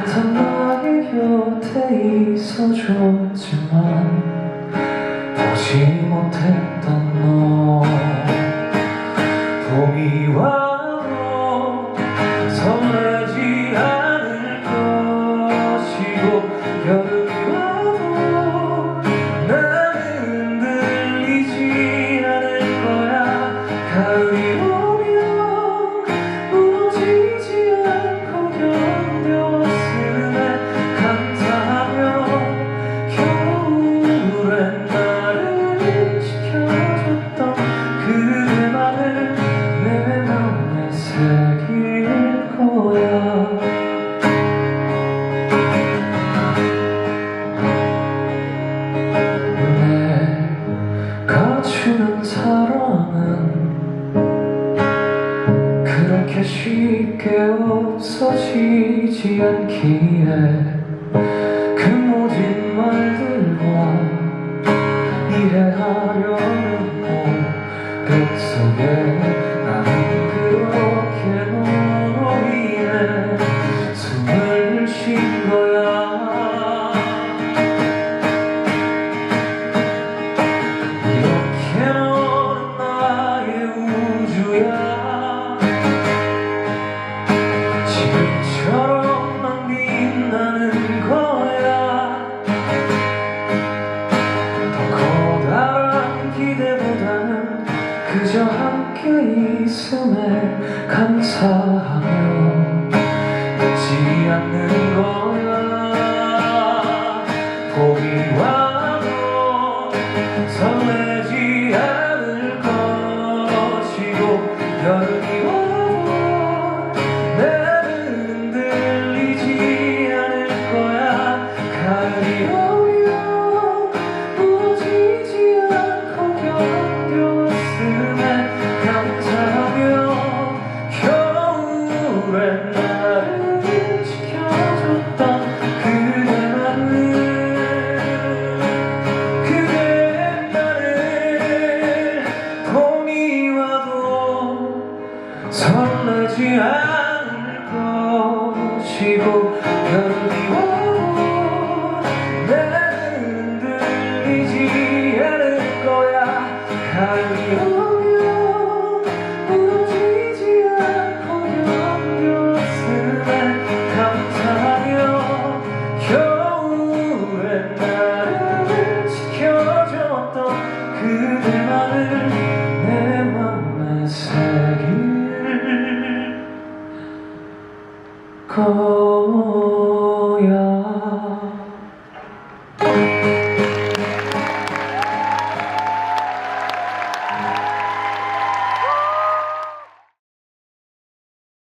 같은 나의 곁에 있어줬지만 보지 못했던 너. 쉽게 없어지지 않기에 그 모든 말들과 이해하려는 고백 속에 그저 함께 있음에 감사하며 잊지 않는 설레지 않을 것이고 견디고 나는 흔들리지 않을 거야. 가요 cold.